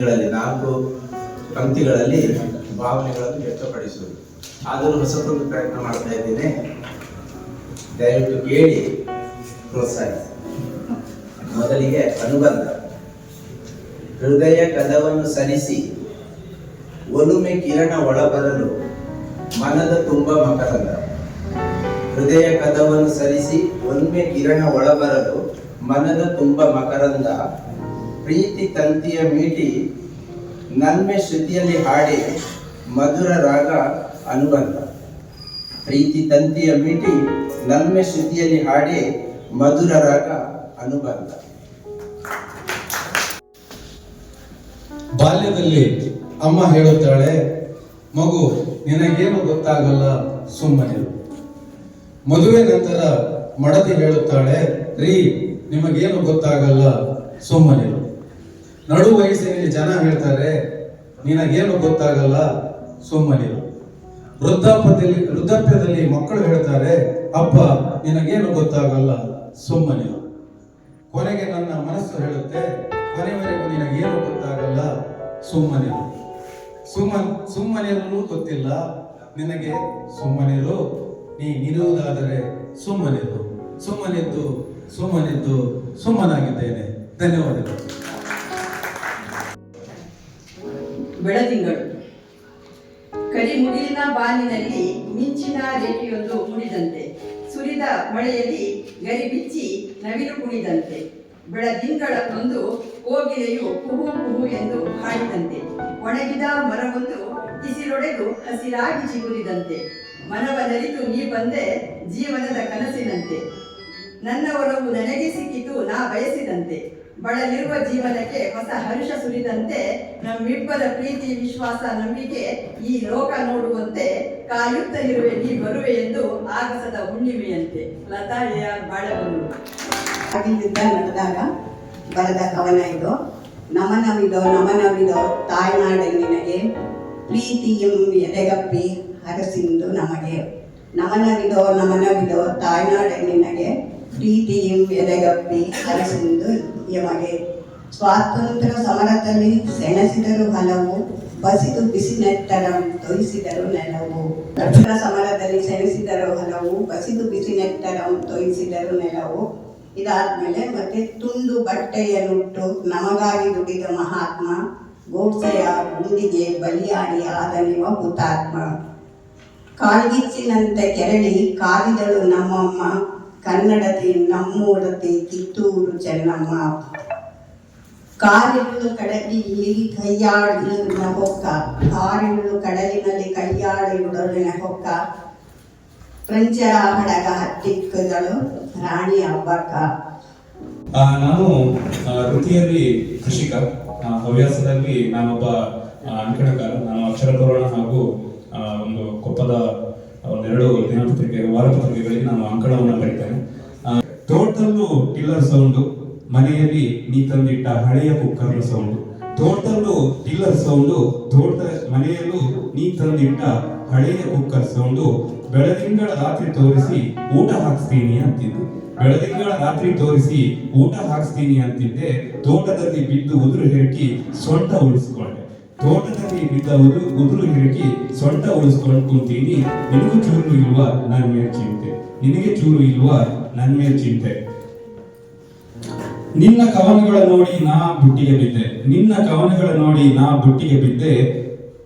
ನಾಲ್ಕು ಪಂಕ್ತಿಗಳಲ್ಲಿ ಭಾವನೆಗಳನ್ನು ವ್ಯಕ್ತಪಡಿಸುವುದು. ಆದರೂ ಹೊಸತೊಂದು ಪ್ರಯತ್ನ ಮಾಡ್ತಾ ಇದ್ದೇನೆ. ದಯವಿಟ್ಟು ಕೇಳಿ, ಪ್ರೋತ್ಸಾಹಿಸಿ. ಮೊದಲಿಗೆ ಅನುಬಂಧ. ಹೃದಯ ಕದವನ್ನು ಸರಿಸಿ, ಒಲುಮೆ ಕಿರಣ ಒಳಬರಲು, ಮನದ ತುಂಬ ಮಕರಂದ. ಹೃದಯ ಕದವನ್ನು ಸರಿಸಿ, ಒಲುಮೆ ಕಿರಣ ಒಳಬರಲು, ಮನದ ತುಂಬ ಮಕರಂದ. ಪ್ರೀತಿ ತಂತಿಯ ಮೀಟಿ ನನ್ಮೆ ಶ್ರುತಿಯಲ್ಲಿ ಹಾಡಿ ಮಧುರ ರಾಗ ಅನುಬಂಧ. ಪ್ರೀತಿ ತಂತಿಯ ಮೀಟಿ ನನ್ಮೆ ಶ್ರುತಿಯಲ್ಲಿ ಹಾಡಿ ಮಧುರ ರಾಗ ಅನುಬಂಧ. ಬಾಲ್ಯದಲ್ಲಿ ಅಮ್ಮ ಹೇಳುತ್ತಾಳೆ, ಮಗು, ನಿನಗೇನು ಗೊತ್ತಾಗಲ್ಲ ಸುಮ್ಮನೆ ಮದುವೆ ನಂತರ ಮಡದಿ ಹೇಳುತ್ತಾಳೆ, ರೀ, ನಿಮಗೇನು ಗೊತ್ತಾಗಲ್ಲ, ಸುಮ್ಮನಿರು. ನಡು ವಯಸ್ಸಿನಲ್ಲಿ ಜನ ಹೇಳ್ತಾರೆ, ನಿನಗೇನು ಗೊತ್ತಾಗಲ್ಲ? ಸುಮ್ಮನಿರು. ವೃದ್ಧಾಪ್ಯದಲ್ಲಿ ವೃದ್ಧಾಪ್ಯದಲ್ಲಿ ಮಕ್ಕಳು ಹೇಳ್ತಾರೆ, ಅಪ್ಪ, ನಿನಗೇನು ಗೊತ್ತಾಗಲ್ಲ? ಸುಮ್ಮನಿರು. ಕೊನೆಗೆ ನನ್ನ ಮನಸ್ಸು ಹೇಳುತ್ತೆ, ಕೊನೆವರೆಗೂ ನಿನಗೇನು ಗೊತ್ತಾಗಲ್ಲ? ಸುಮ್ಮನಿರು. ಸುಮ್ಮನ್ ಸುಮ್ಮನಿರಲು ಗೊತ್ತಿಲ್ಲ. ನಿನಗೆ ಸುಮ್ಮನಿರು, ನೀ ನಿಲ್ಲುವುದಾದರೆ ಸುಮ್ಮನಿರು. ಸುಮ್ಮನಿದ್ದು ಸುಮ್ಮನಿದ್ದು, ಸುಮ್ಮನಾಗಿದ್ದೇನೆ. ಧನ್ಯವಾದಗಳು. ಬೆಳದಿಂಗಳು. ಕರಿಮುಗಿಲಿನ ಬಾನಿನಲ್ಲಿ ಮಿಂಚಿನ ರೇಖೆಯೊಂದು ಮುಡಿದಂತೆ. ಸುರಿದ ಮಳೆಯಲ್ಲಿ ಗರಿ ಬಿಚ್ಚಿ ನವಿಲು ಕುಣಿದಂತೆ. ಬೆಳದಿಂಗಳ ಒಂದು ಕೋಗಿಲೆಯು ಕುಹು ಕುಹು ಎಂದು ಹಾಡಿದಂತೆ. ಒಣಗಿದ ಮರವೊಂದು ಬಿಸಿಲೊಡೆದು ಹಸಿರಾಗಿ ಚಿಗುರಿದಂತೆ. ಮನವ ನಲಿತು ನೀ ಬಂದೆ ಜೀವನದ ಕನಸಿನಂತೆ. ನನ್ನ ಒಲವು ನನಗೆ ಸಿಕ್ಕಿತು ನಾ ಬಯಸಿದಂತೆ. ಬಳಲಿರುವ ಜೀವನಕ್ಕೆ ಹೊಸ ಹರುಷ ಸುರಿದಂತೆ ನಮ್ಮಿಬ್ಬರ ಪ್ರೀತಿ, ವಿಶ್ವಾಸ, ನಂಬಿಕೆ ಈ ಲೋಕ ನೋಡುವಂತೆ ಕಾಯುತ್ತ ಇರುವೆ, ನೀ ಬರುವೆ ಎಂದು ಆಗಸದ ಹುಣ್ಣಿಮೆಯಂತೆ. ಲತಾಯ ಆಗಿಲ್ಲಿದ್ದ ನಡೆದಾಗ, ಬರೆದ ಕವನ ಇದು, ನಮನವಿದೋ ನಮನವಿದೋ, ತಾಯ್ನಾಡೆ ನಿನಗೆ, ಪ್ರೀತಿಯಂ ಎದೆಗಪ್ಪಿ ಹರಸಿಂದು ನಮಗೆ. ನಮನವಿದೋ ನಮನವಿದೋ, ತಾಯ್ನಾಡೆ ನಿನಗೆ ಪ್ರೀತಿಯಂ ಎದೆಗಪ್ಪಿ ಹರಸಿಂದು ಯಮಗೆ. ಸ್ವಾತಂತ್ರ್ಯ ಸಮರದಲ್ಲಿ ಸೆಣಸಿದರು ಹಲವು, ಬಸಿದು ಬಿಸಿ ನೆತ್ತರಂ ತೊಯಿಸಿದರು ನೆಲವು. ರಕ್ಷಣ ಸಮರದಲ್ಲಿ ಸೆಣಸಿದರು ಹಲವು, ಬಸಿದು ಬಿಸಿ ನೆತ್ತರಂ ತೊಯಿಸಿದರು ನೆಲವು. ಇದಾದ್ಮೇಲೆ ಮತ್ತೆ ತುಂಡು ಬಟ್ಟೆಯನ್ನುಟ್ಟು ನಮಗಾಗಿ ದುಡಿದ ಮಹಾತ್ಮ, ಗೋಡ್ಸೆಯ ಗುಂಡಿಗೆ ಬಲಿಯಾಡಿ ಆದನಿವ ಹುತಾತ್ಮ. ಕಾಳ್ಗಿಚ್ಚಿನಂತೆ ಕೆರಳಿ ಕಾದಿದಳು ನಮ್ಮಮ್ಮ. ಕನ್ನಡತಿ ನಮ್ಮೋಡತೆ ಕಿತ್ತೂರು ಚೆನ್ನಮ್ಮ. ಕಾರಿಳು ಕಡಲಿ ಇಲ್ಲಿ ಕೈಯಾಡಿನ ಹೊಕ್ಕ ಕಾರಿರುಳು ಕಡಲಿನಲ್ಲಿ ಕೈಯಾಡಿರುಡಲಿನ ಹೊಕ್ಕ ಫ್ರೆಂಚರ ಹಡಗ ಹತ್ತಿಕ್ಕಗಳು ರಾಣಿ ಹಬ್ಬಕ್ಕ ನಾನು ವೃತ್ತಿಯಲ್ಲಿ ಕೃಷಿಕ. ಹವ್ಯಾಸದಲ್ಲಿ ನಾನೊಬ್ಬ ಅಂಕಣಕಾರ. ನಾನು ಅಕ್ಷರ ತೋರಣ ಹಾಗೂ ಒಂದು ಕೊಪ್ಪದ ಒಂದೆರಡು ದಿನಪತ್ರಿಕೆ, ವಾರಪತ್ರಿಕೆಗಳಿಗೆ ನಾನು ಅಂಕಣವನ್ನು ಬರೀತೇನೆ. ತೋಟದಲ್ಲೂ ಟಿಲ್ಲರ್ ಸೌಂಡು ಮನೆಯಲ್ಲಿ ನೀ ತಂದಿಟ್ಟ ಹಳೆಯ ಕುಕ್ಕರ್ನ ಸೌಂಡು ತೋಟದಲ್ಲೂ ಟಿಲ್ಲರ್ ಸೌಂಡು ತೋಟದ ಮನೆಯಲ್ಲೂ ನೀ ತಂದಿಟ್ಟ ಹಳೆಯ ಕುಕ್ಕರ್ ಸೌಂಡು ಬೆಳದಿಂಗಳ ರಾತ್ರಿ ತೋರಿಸಿ ಊಟ ಹಾಕ್ಸ್ತೀನಿ ಅಂತಿದ್ದೆ. ಬೆಳದಿಂಗಳ ರಾತ್ರಿ ತೋರಿಸಿ ಊಟ ಹಾಕ್ಸ್ತೀನಿ ಅಂತಿದ್ದೆ. ತೋಟದಲ್ಲಿ ಬಿದ್ದು ಉದುರು ಹೇಳಿ ಸೊಂಟ ಉಳಿಸ್ಕೊಂಡೆ. ತೋಟದಲ್ಲಿ ಬಿದ್ದವರು ಉದುರು ಹೆರಕಿ ಸೊಂಟ ಉಳಿಸ್ಕೊಂಡು ಕುಂತೀನಿ ನಿನಗೂ ಚೂರು ಇಲ್ವಾ ನನ್ ಮೇಲೆ ಚಿಂತೆ? ನಿನಗೆ ಚೂರು ಇಲ್ವಾ ನನ್ನ ಮೇಲೆ ಚಿಂತೆ? ನಿನ್ನ ಕವನಗಳ ನೋಡಿ ನಾ ಬುಟ್ಟಿಗೆ ಬಿದ್ದೆ. ನಿನ್ನ ಕವನಗಳ ನೋಡಿ ನಾ ಬುಟ್ಟಿಗೆ ಬಿದ್ದೆ.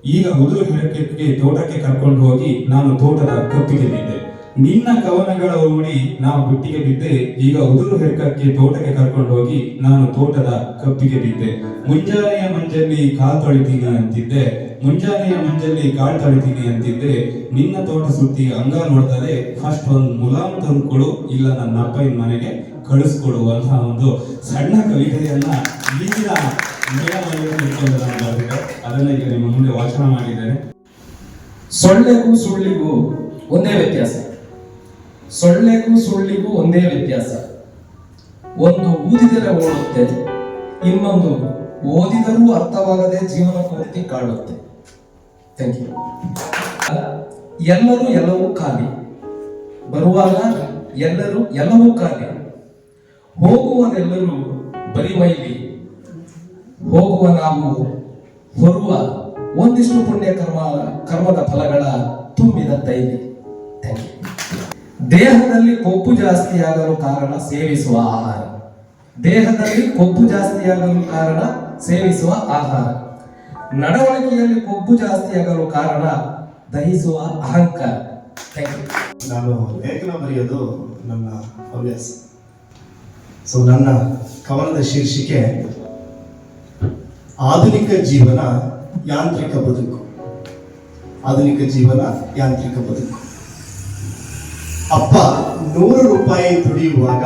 ಈಗ ಉದುರು ಹಿರಕ್ಕೆ ತೋಟಕ್ಕೆ ಕರ್ಕೊಂಡು ಹೋಗಿ ನಾನು ತೋಟದ ಕಪ್ಪಿಗೆ ಬಿದ್ದೆ. ನಿನ್ನ ಕವನಗಳ ಓಡಿ ನಾವು ಬುಟ್ಟಿಗೆ ಬಿದ್ದೆ, ಈಗ ಉದುರು ಹೆಕ್ಕಕ್ಕೆ ತೋಟಕ್ಕೆ ಕರ್ಕೊಂಡು ಹೋಗಿ ನಾನು ತೋಟದ ಕಪ್ಪಿಗೆ ಬಿದ್ದೆ. ಮುಂಜಾನೆಯ ಮಂಜಲ್ಲಿ ಕಾಲ್ ತೊಳಿತೀನಿ ಅಂತಿದ್ದೆ, ಮುಂಜಾನೆಯ ಮಂಜಲ್ಲಿ ಕಾಲ್ ತೊಳಿತೀನಿ ಅಂತಿದ್ದೆ. ನಿನ್ನ ತೋಟ ಸುತ್ತಿ ಅಂಗ ನೋಡ್ತಾರೆ ಫಸ್ಟ್ ಒಂದು ಮುಲಾಮ್ ತಂದು ಕೊಡು ಇಲ್ಲ ನನ್ನ ಅಪ್ಪನ ಮನೆಗೆ ಕಳಿಸ್ಕೊಡು ಅಂತ ಒಂದು ಸಣ್ಣ ಕವಿತೆಯನ್ನ ಈಗಿನ ಅದನ್ನ ಈಗ ನಿಮ್ಮ ಮುಂದೆ ವಾಚನ ಮಾಡಿದ್ದೇನೆ. ಸೊಳ್ಳೆಗೂ ಸುಳ್ಳಿಗೂ ಒಂದೇ ವ್ಯತ್ಯಾಸ. ಸೊಳ್ಳೆಗೂ ಸುಳ್ಳಿಗೂ ಒಂದೇ ವ್ಯತ್ಯಾಸ. ಒಂದು ಊದಿದರೆ ಓಡುತ್ತೆ, ಇನ್ನೊಂದು ಓದಿದರೂ ಅರ್ಥವಾಗದೆ ಜೀವನ ಪೂರ್ತಿ ಕಾಡುತ್ತೆ. ಥ್ಯಾಂಕ್ ಯು ಎಲ್ಲರೂ ಎಲ್ಲವೂ ಖಾಲಿ. ಬರುವಾಗ ಎಲ್ಲರೂ ಎಲ್ಲವೂ ಖಾಲಿ. ಹೋಗುವರೆಲ್ಲರೂ ಬರಿಮೈಲಿ ಹೋಗುವ ನಾವು ಹೊರುವ ಒಂದಿಷ್ಟು ಪುಣ್ಯ ಕರ್ಮ ಕರ್ಮದ ಫಲಗಳ ತುಂಬಿದ ತೈಲಿ. ದೇಹದಲ್ಲಿ ಕೊಬ್ಬು ಜಾಸ್ತಿಯಾಗಲು ಕಾರಣ ಸೇವಿಸುವ ಆಹಾರ. ದೇಹದಲ್ಲಿ ಕೊಬ್ಬು ಜಾಸ್ತಿಯಾಗಲು ಕಾರಣ ಸೇವಿಸುವ ಆಹಾರ. ನಡವಳಿಕೆಯಲ್ಲಿ ಕೊಬ್ಬು ಜಾಸ್ತಿಯಾಗಲು ಕಾರಣ ದಹಿಸುವ ಅಹಂಕಾರ. ನಾನು ಲೇಖನ ಬರೆಯೋದು ನನ್ನ ಹವ್ಯಾಸ. ಸೊ ನನ್ನ ಕವನದ ಶೀರ್ಷಿಕೆ, ಆಧುನಿಕ ಜೀವನ ಯಾಂತ್ರಿಕ ಬದುಕು. ಆಧುನಿಕ ಜೀವನ ಯಾಂತ್ರಿಕ ಬದುಕು. ಅಪ್ಪ ನೂರು ರೂಪಾಯಿ ದುಡಿಯುವಾಗ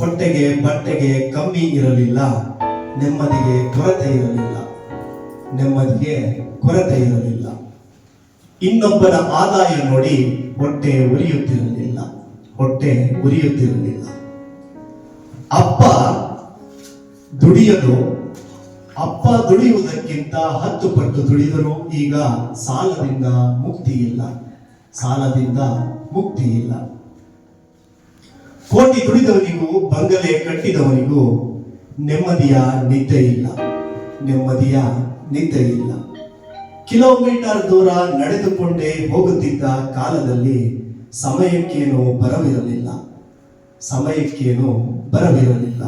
ಹೊಟ್ಟೆಗೆ ಬಟ್ಟೆಗೆ ಕಮ್ಮಿ ಇರಲಿಲ್ಲ, ನೆಮ್ಮದಿಗೆ ಕೊರತೆ ಇರಲಿಲ್ಲ, ನೆಮ್ಮದಿಗೆ ಕೊರತೆ ಇರಲಿಲ್ಲ. ಇನ್ನೊಬ್ಬರ ಆದಾಯ ನೋಡಿ ಹೊಟ್ಟೆ ಉರಿಯುತ್ತಿರಲಿಲ್ಲ ಹೊಟ್ಟೆ ಉರಿಯುತ್ತಿರಲಿಲ್ಲ. ಅಪ್ಪ ದುಡಿಯಲು ಅಪ್ಪ ದುಡಿಯುವುದಕ್ಕಿಂತ ಹತ್ತು ಪಟ್ಟು ದುಡಿದರೂ ಈಗ ಸಾಲದಿಂದ ಮುಕ್ತಿ ಇಲ್ಲ. ಸಾಲದಿಂದ ಮುಕ್ತಿ ಇಲ್ಲ. ಕೋಟಿ ದುಡಿದವನಿಗೂ, ಬಂಗಲೆ ಕಟ್ಟಿದವನಿಗೂ ನೆಮ್ಮದಿಯ ನಿದ್ದೆ ಇಲ್ಲ. ನೆಮ್ಮದಿಯ ನಿದ್ದೆ ಇಲ್ಲ. ಕಿಲೋಮೀಟರ್ ದೂರ ನಡೆದುಕೊಂಡೇ ಹೋಗುತ್ತಿದ್ದ ಕಾಲದಲ್ಲಿ ಸಮಯಕ್ಕೇನು ಬರವಿರಲಿಲ್ಲ. ಸಮಯಕ್ಕೇನು ಬರವಿರಲಿಲ್ಲ.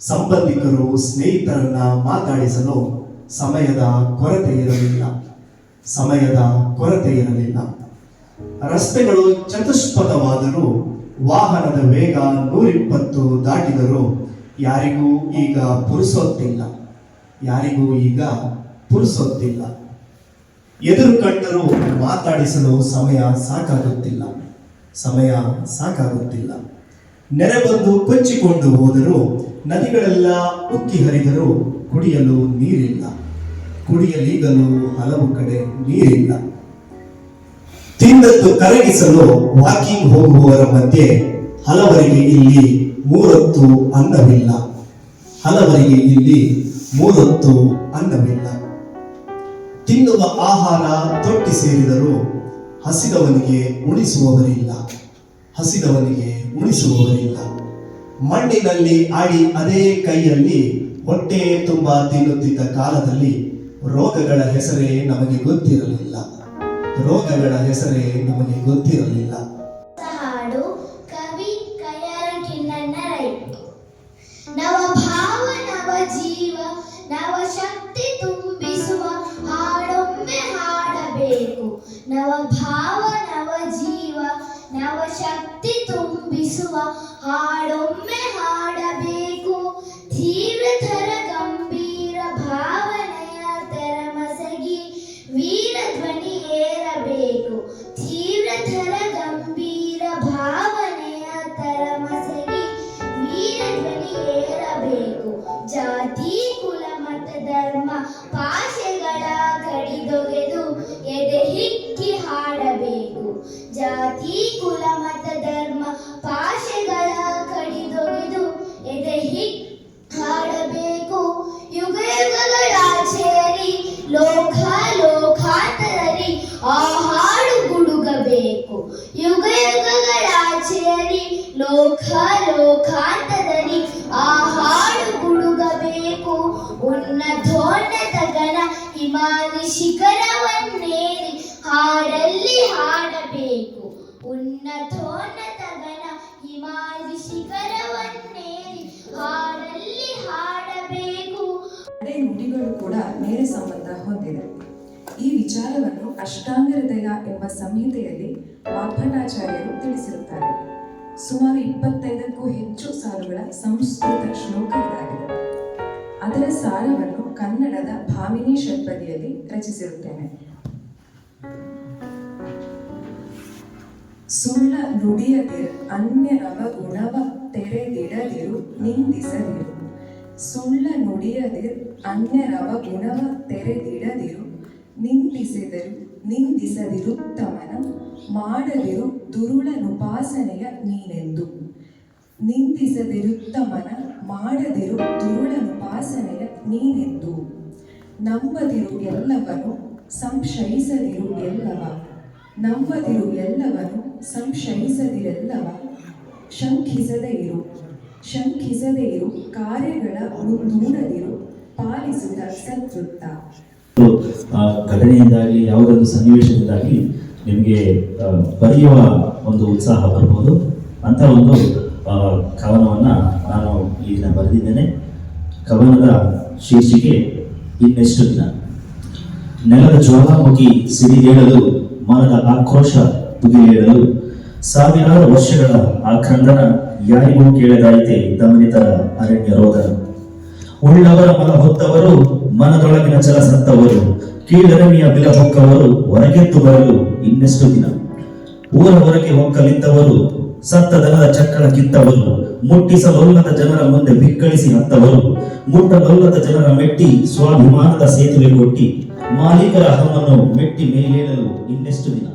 ಸಂಬಂಧಿಕರು, ಸ್ನೇಹಿತರನ್ನ ಮಾತಾಡಿಸಲು ಸಮಯದ ಕೊರತೆ ಇರಲಿಲ್ಲ. ಸಮಯದ ಕೊರತೆ ಇರಲಿಲ್ಲ. ರಸ್ತೆಗಳು ಚತುಷ್ಪಥವಾದರೂ ವಾಹನದ ವೇಗ ನೂರಿಪ್ಪತ್ತು ದಾಟಿದರೂ ಯಾರಿಗೂ ಈಗ ಪುರುಸೊತ್ತಿಲ್ಲ. ಯಾರಿಗೂ ಈಗ ಪುರುಸೊತ್ತಿಲ್ಲ. ಎದುರು ಕಂಡರೂ ಮಾತಾಡಿಸಲು ಸಮಯ ಸಾಕಾಗುತ್ತಿಲ್ಲ. ಸಮಯ ಸಾಕಾಗುತ್ತಿಲ್ಲ. ನೆರೆ ಬಂದು ಕೊಚ್ಚಿಕೊಂಡು ಹೋದರೂ ನದಿಗಳೆಲ್ಲ ಉಕ್ಕಿ ಹರಿದರೂ ಕುಡಿಯಲು ನೀರಿಲ್ಲ. ಕುಡಿಯಲೀಗಲು ಹಲವು ಕಡೆ ನೀರಿಲ್ಲ. ತಿಂದದ್ದು ಕರಗಿಸಲು ವಾಕಿಂಗ್ ಹೋಗುವವರ ಮಧ್ಯೆ ಹಲವರಿಗೆ ಇಲ್ಲಿ ಮೂರೊತ್ತು ಅನ್ನವಿಲ್ಲ. ಹಲವರಿಗೆ ಇಲ್ಲಿ ಮೂರೊತ್ತು ಅನ್ನವಿಲ್ಲ. ತಿನ್ನುವ ಆಹಾರ ತೊಟ್ಟಿ ಸೇರಿದರೂ ಹಸಿದವನಿಗೆ ಉಣಿಸುವವರಿಲ್ಲ. ಹಸಿದವನಿಗೆ ಉಣಿಸುವವರಿಲ್ಲ. ಮಣ್ಣಿನಲ್ಲಿ ಆಡಿ ಅದೇ ಕೈಯಲ್ಲಿ ಹೊಟ್ಟೆ ತುಂಬ ತಿನ್ನುತ್ತಿದ್ದ ಕಾಲದಲ್ಲಿ ರೋಗಗಳ ಹೆಸರೇ ನಮಗೆ ಗೊತ್ತಿರಲಿಲ್ಲ. ರೋಗಗಳ ಹೆಸರೇ ನಮಗೆ ಗೊತ್ತಿರಲಿಲ್ಲ. ನವ ಜೀವ ನವ ಶಕ್ತಿ ತುಂಬಿಸುವ ಹಾಡೊಮ್ಮೆ ಹಾಡಬೇಕು. ನವ ಭಾವ ಜೀವ ನವ ಶಕ್ತಿ ತುಂಬಿಸುವ ಹಾಡೊಮ್ಮೆ ಹಾಡಬೇಕು. ತೀವ್ರತರ ಗಂಭೀರ ಭಾವನೆಯ ತರಮಸಗಿ ವೀರ ಧ್ವನಿ ಏರಬೇಕು ಜಾತಿ, ಕುಲ, ಮತ, ಧರ್ಮ, ಭಾಷೆಗಳ ಕಡಿದೊಗೆದು ಎದೆ ಹಿಕ್ಕಿ ಹಾಡಬೇಕು. ಜಾತಿ, ಕುಲ ಕೂಡ ನೇರ ಸಂಬಂಧ ಹೊಂದಿದೆ. ಈ ವಿಚಾರವನ್ನು ಅಷ್ಟಾಂಗ ಹೃದಯ ಎಂಬ ಸಂಹಿತೆಯಲ್ಲಿ ವಾಗ್ಭಟಾಚಾರ್ಯರು ತಿಳಿಸಿರುತ್ತಾರೆ. ಸುಮಾರು ಇಪ್ಪತ್ತೈದಕ್ಕೂ ಹೆಚ್ಚು ಸಾಲುಗಳ ಸಂಸ್ಕೃತ ಶ್ಲೋಕ ಇದಾಗಿದೆ. ಅದರ ಸಾರವನ್ನು ಕನ್ನಡದ ಭಾಮಿನಿ ಷಟ್ಪದಿಯಲ್ಲಿ ರಚಿಸಿರುತ್ತೇನೆ. ಸುಳ್ಳ ನುಡಿಯದಿರು ಅನ್ಯರವ ಗುಣವ ತೆರೆದಿಡದಿರು, ನಿಂದಿಸದಿರು. ಸುಳ್ಳ ನುಡಿಯದಿರು ಅನ್ಯರವ ಗುಣವ ತೆರೆದಿಡದಿರು, ನಿಂದಿಸಿದರು ನಿಂದಿಸದಿರುತ್ತಮನ ಮಾಡದಿರು ದುರುಳನುಪಾಸನೆಯ ನೀನೆಂದು. ನಿಂದಿಸದಿರುತ್ತಮನ ಮಾಡದಿರು ದುರುಳನುಪಾಸನೆಯ ನೀನೆಂದು. ನಂಬದಿರು ಎಲ್ಲವನು, ಸಂಶಯಿಸದಿರು ಎಲ್ಲವ. ನಂಬದಿರು ಎಲ್ಲವನು ಸಂಶಯಿಸದಿರೆಲ್ಲವ? ಶಂಕಿಸದೇ ಇರು ಶಂಕಿಸದೇ ಇರು ಕಾರ್ಯಗಳ ಮುಂದೂಡದಿರು, ಪಾಲಿಸಿದ ಸತ್ವೃತ್ತ ಆ ಘಟನೆಯಿಂದಾಗಿ, ಯಾವುದೊಂದು ಸನ್ನಿವೇಶದಿಂದಾಗಿ ನಿಮಗೆ ಬರೆಯುವ ಒಂದು ಉತ್ಸಾಹ ಬರ್ಬೋದು. ಅಂತ ಒಂದು ಕವನವನ್ನು ನಾನು ಈ ದಿನ ಬರೆದಿದ್ದೇನೆ. ಕವನದ ಶೀರ್ಷಿಕೆ, ಇನ್ನೆಷ್ಟು ದಿನ? ನೆಲದ ಜ್ವಾಲಾಮುಖಿ ಸಿಡಿದೇಳಲು ಮನದ ಆಕ್ರೋಶ ಬುಗಿಲೇಳಲು ಸಾವಿರಾರು ವರ್ಷಗಳ ಆ ಖಂಡನ ಯಾರಿಗೂ ಕೇಳದಾಯಿತೆ ದಮನಿತರ ಅರಣ್ಯ ರೋದನ ಉಳ್ಳವರ ಮನ ಹೊತ್ತವರು, ಮನದೊಳಗಿನ ಚಲ ಸತ್ತವರು ಕೀಳರಣಿಯ ಬಿಲ ಹೊಕ್ಕವರು ಹೊರಗೆತ್ತು ಬರಲು ಇನ್ನೆಷ್ಟು ದಿನ? ಊರ ಹೊರಗೆ ಹೊಕ್ಕಲಿದ್ದವರು, ಸತ್ತ ದನದ ಚಕ್ಕಳ ಕಿತ್ತವರು, ಮುಟ್ಟಿಸಲೊಲ್ಲದ ಜನರ ಮುಂದೆ ಬಿಕ್ಕಳಿಸಿ ಹತ್ತವರು, ಮುಟ್ಟಲೊಲ್ಲದ ಜನರ ಮೆಟ್ಟಿ ಸ್ವಾಭಿಮಾನದ ಸೇತುವೆ ಕೊಟ್ಟಿ ಮಾಲೀಕರ ಹಮ್ಮನ್ನು ಮೆಟ್ಟಿ ಮೇಲೇಳಲು ಇನ್ನೆಷ್ಟು ದಿನ?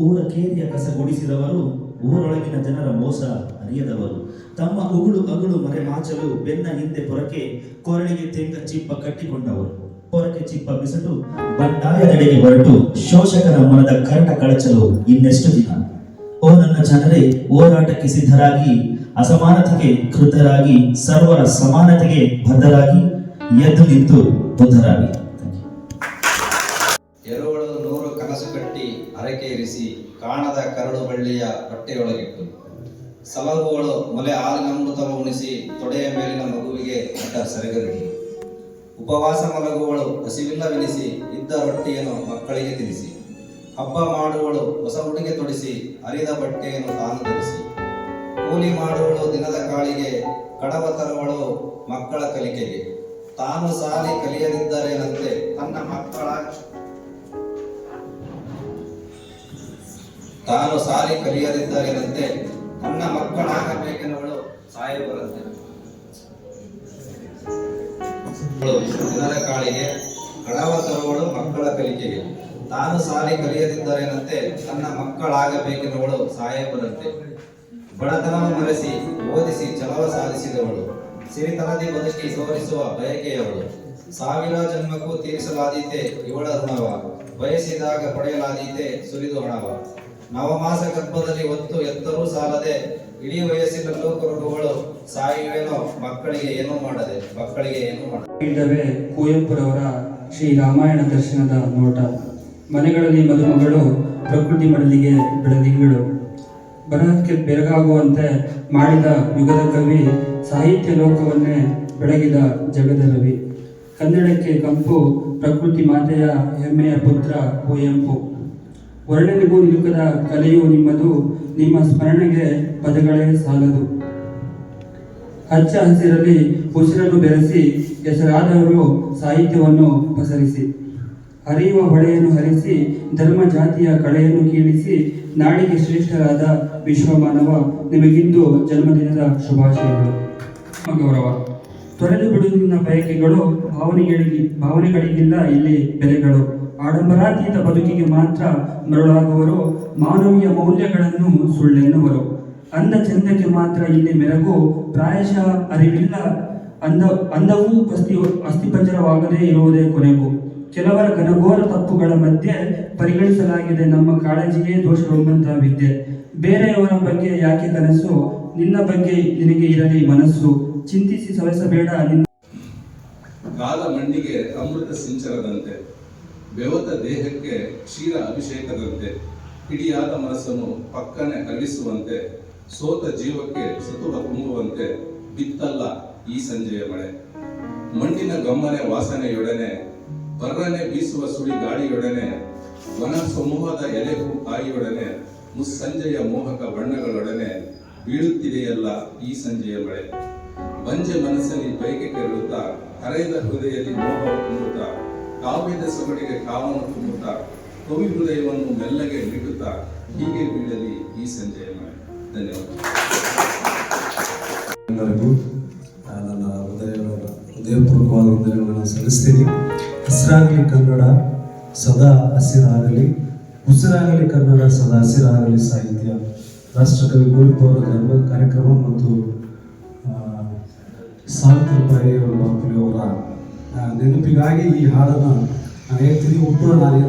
ಊರ ಕೇರಿಯ ಕಸ ಗುಡಿಸಿದವರು ಊರೊಳಗಿನ ಜನರ ಮೋಸ ಅರಿಯದವರು. ತಮ್ಮ ಉಗುಳು ಅಗುಳು ಮರೆ ಮಾಚಲು ಬೆನ್ನ ಹಿಂದೆ ಪೊರಕೆ ಕೊರಳಿಗೆ ತೆಂಗ ಚಿಪ್ಪ ಕಟ್ಟಿಕೊಂಡವರು. ಪೊರಕೆ ಚಿಪ್ಪ ಬಿಸಲು ಬಂಡಾಯದೆಡೆಗೆ ಹೊರಟು ಶೋಷಕರ ಮನದ ಕರಟ ಕಳಚಲು ಇನ್ನೆಷ್ಟು ದಿನ? ಓ ನನ್ನ ಜನರೇ, ಹೋರಾಟಕ್ಕೆ ಸಿದ್ಧರಾಗಿ, ಅಸಮಾನತೆಗೆ ಕೃತರಾಗಿ ಸರ್ವರ ಸಮಾನತೆಗೆ ಬದ್ಧರಾಗಿ, ಎದ್ದು ನಿಂತು ಬುದ್ಧರಾಗಿ. ಕಾಣದ ಕರಡು ಬಳ್ಳಿಯ ಹೊಟ್ಟೆಯೊಳಗಿಟ್ಟು ಸಲಹುಗಳು ಮೊಲೆ ಹಾಲಿನಮೃತವ ಉಣಿಸಿ ತೊಡೆಯ ಮೇಲಿನ ಮಗುವಿಗೆ ಅಡ್ಡ ಸರಗರಿಗೆ ಉಪವಾಸ ಮಲಗುವಳು ಹಸಿವಿಲ್ಲವೆನಿಸಿ ಇದ್ದ ರೊಟ್ಟಿಯನ್ನು ಮಕ್ಕಳಿಗೆ ತಿನ್ನಿಸಿ ಹಬ್ಬ ಮಾಡುವಳು ಹೊಸ ಉಡುಗೆ ತೊಡಿಸಿ ಅರಿದ ಬಟ್ಟೆಯನ್ನು ತಾನು ಧರಿಸಿ. ಕೂಲಿ ಮಾಡುವಳು ದಿನದ ಕಾಳಿಗೆ ಕಡವ ತರುವಳು ಮಕ್ಕಳ ಕಲಿಕೆಗೆ. ತಾನು ಸಾಲಿ ಕಲಿಯದಿದ್ದರೇನಂತೆ ತನ್ನ ಮಕ್ಕಳ ತಾನು ಸಾಲಿ ಕಲಿಯದಿದ್ದರೇನಂತೆ ತನ್ನ ಮಕ್ಕಳಾಗಬೇಕೆನ್ನುವಳು ಸಾಯಬರಂತೆ ದಿನದ ಕಾಳಿಗೆ ಕಡವ ತರುವಳು ಮಕ್ಕಳ ಕಲಿಕೆಗೆ. ತಾನು ಸಾಲಿ ಕಲಿಯದಿದ್ದರೇನಂತೆ ತನ್ನ ಮಕ್ಕಳಾಗಬೇಕೆನ್ನುವಳು ಸಾಯಬರಂತೆ ಬಡತನವನ್ನು ಮರೆಸಿ, ಓದಿಸಿ ಛಲವ ಸಾಧಿಸಿದವಳು. ಸಿರಿತನದಿ ಬದುಕಿ ಸೋರಿಸುವ ಬಯಕೆಯವಳು. ಸಾವಿರ ಜನ್ಮಕ್ಕೂ ತೀರಿಸಲಾದೀತೆ ಇವಳ ಋಣವ. ಬಯಸಿದಾಗ ಪಡೆಯಲಾದೀತೆ ಸುರಿದು ಹಣವ. ನವಮಾಸ ಗರ್ಭದಲ್ಲಿ ಒತ್ತು ಎತ್ತರೂ ಸಾಲದೆ ಇಡೀ ವಯಸ್ಸಿನ ಕುರುಡುಗಳು ಸಾಯುವೇನೋ ಮಕ್ಕಳಿಗೆ ಏನೂ ಮಾಡದೆ, ಮಕ್ಕಳಿಗೆ ಏನೂ ಮಾಡದೆ. ಕುವೆಂಪುರವರ ಶ್ರೀ ರಾಮಾಯಣ ದರ್ಶನದ ನೋಟ. ಮನೆಗಳಲ್ಲಿ ಮದುಮಗಳು ಪ್ರಕೃತಿ ಮಡಲಿಗೆ ಬೆಳದಿಂಗಳು. ಬರಹಕ್ಕೆ ಬೆರಗಾಗುವಂತೆ ಮಾಡಿದ ಯುಗದ ಕವಿ ಸಾಹಿತ್ಯ ಲೋಕವನ್ನೇ ಬೆಳಗಿದ ಜಗದ ರವಿ. ಕನ್ನಡಕ್ಕೆ ಕಂಪು ಪ್ರಕೃತಿ ಮಾತೆಯ ಹೆಮ್ಮೆಯ ಪುತ್ರ ಕುವೆಂಪು. ವರ್ಣನೆಗೂ ನಿಲುಕದ ಕಲೆಯು ನಿಮ್ಮದು. ನಿಮ್ಮ ಸ್ಮರಣೆಗೆ ಪದಗಳೇ ಸಾಲದು. ಹಚ್ಚ ಹಸಿರಲ್ಲಿ ಉಸಿರನ್ನು ಬೆರೆಸಿ ಹೆಸರಾದವರು ಸಾಹಿತ್ಯವನ್ನು ಪಸರಿಸಿ. ಹರಿಯುವ ಹೊಳೆಯನ್ನು ಹರಿಸಿ ಧರ್ಮ ಜಾತಿಯ ಕಳೆಯನ್ನು ಕೀಳಿಸಿ ನಾಡಿಗೆ ಶ್ರೇಷ್ಠರಾದ ವಿಶ್ವಮಾನವ ನಿಮಗಿಂದು ಜನ್ಮದಿನದ ಶುಭಾಶಯಗಳು. ಗೌರವ, ತೊರೆದು ಬಿಡುವಿನ ಬಯಕೆಗಳು ಭಾವನೆಗಳಿಗೆ ಭಾವನೆಗಳಿಗಿಲ್ಲ, ಇಲ್ಲಿ ಬೆಲೆಗಳು. ಆಡಂಬರಾತೀತ ಬದುಕಿಗೆ ಮಾತ್ರ ಮರಳಾಗುವರು, ಮಾನವೀಯ ಮೌಲ್ಯಗಳನ್ನು ಸುಳ್ಳೆನ್ನುವರು. ಅಂದ ಚಂದಕ್ಕೆ ಮಾತ್ರ ಇಲ್ಲಿ ಮೆರಗು, ಪ್ರಾಯಶಃ ಅರಿವಿಲ್ಲ, ಅಂದ, ಅಂದವೂ ಅಸ್ಥಿ ಅಸ್ಥಿಪಂಜರವಾಗದೇ ಇರುವುದೇ ಕೊನೆಗೂ. ಕೆಲವರ ಘನಘೋರ ತಪ್ಪುಗಳ ಮಧ್ಯೆ ಪರಿಗಣಿಸಲಾಗಿದೆ ನಮ್ಮ ಕಾಳಜಿಗೆ ದೋಷವೆಂಬಂತಹ ವಿದ್ಯೆ. ಬೇರೆಯವರ ಬಗ್ಗೆ ಯಾಕೆ ಕನಸು? ನಿನ್ನ ಬಗ್ಗೆ ನಿನಗೆ ಇರಲಿ ಮನಸ್ಸು. ಚಿಂತಿಸಿ ಸವೆಸಬೇಡ ನಿನ್ನ ಕಾಲ ಮಣ್ಣಿಗೆ ಅಮೃತ ಸಿಂಚನದಂತೆ. ಬೆವತ ದೇಹಕ್ಕೆ ಕ್ಷೀರ ಅಭಿಷೇಕದಂತೆ ಹಿಡಿಯಾದ ಮನಸ್ಸನ್ನು ಪಕ್ಕನೆ ಕಲಿಸುವಂತೆ ಸೋತ ಜೀವಕ್ಕೆ ಸತುವ ತುಂಬುವಂತೆ ಬಿತ್ತಲ್ಲ ಈ ಸಂಜೆಯ ಮಳೆ. ಮಣ್ಣಿನ ಗಮ್ಮನೆ ವಾಸನೆಯೊಡನೆ, ಬರ್ರನೆ ಬೀಸುವ ಸುಳಿ ಗಾಳಿಯೊಡನೆ, ವನ ಸಮೂಹದ ಎಲೆ ಕಾಯಿಯೊಡನೆ ಮುಸ್ಸಂಜೆಯ ಮೋಹಕ ಬಣ್ಣಗಳೊಡನೆ ಬೀಳುತ್ತಿದೆಯಲ್ಲ ಈ ಸಂಜೆಯ ಮಳೆ. ಬಂಜೆ ಮನಸ್ಸಲ್ಲಿ ಬೈಕೆ ಕೆರಳುತ್ತಾ, ಹರೆಯದ ಹೃದಯದಲ್ಲಿ ಮೋಹ ತುಂಬುತ್ತಾ ಕಾವ್ಯದ ಸೊಗಡಿಗೆ ಕಾವನ್ನು ತುಂಬುತ್ತಾ ಕವಿ ಹೃದಯವನ್ನು ಮೆಲ್ಲಗೆ ನೀಡುತ್ತಾ ಹೀಗೆ ಬೀಳಲಿ ಈ ಸಂಜೆಯ ಮಳೆ. ಧನ್ಯವಾದ. ಎಲ್ಲರಿಗೂ ಆ, ನನ್ನ ಹೃದಯ ಹೃದಯಪೂರ್ವಕವಾದ ವಂದನೆಗಳನ್ನು ಸಲ್ಲಿಸ್ತೀನಿ. ಹಸಿರಾಗಲಿ ಕನ್ನಡ ಸದಾ ಹಸಿರಾಗಲಿ. ಉಸಿರಾಗಲಿ ಕನ್ನಡ ಸದಾ ಹಸಿರಾಗಲಿ ಸಾಹಿತ್ಯ. ರಾಷ್ಟ್ರಕವಿ ಕುವೆಂಪು ಅವರ ಜನ್ಮ ಕಾರ್ಯಕ್ರಮ ಮತ್ತು ಸಾವಿತ್ರಿ ಸಾವಿತ್ರಿಬಾಯಿ ಅವರ ನೆನಪಿಗಾಗಿ ಈ ಹಾಡನ್ನು ನಾನು ಹೇಳ್ತೀನಿ ಹುಟ್ಟುವ ನಾನು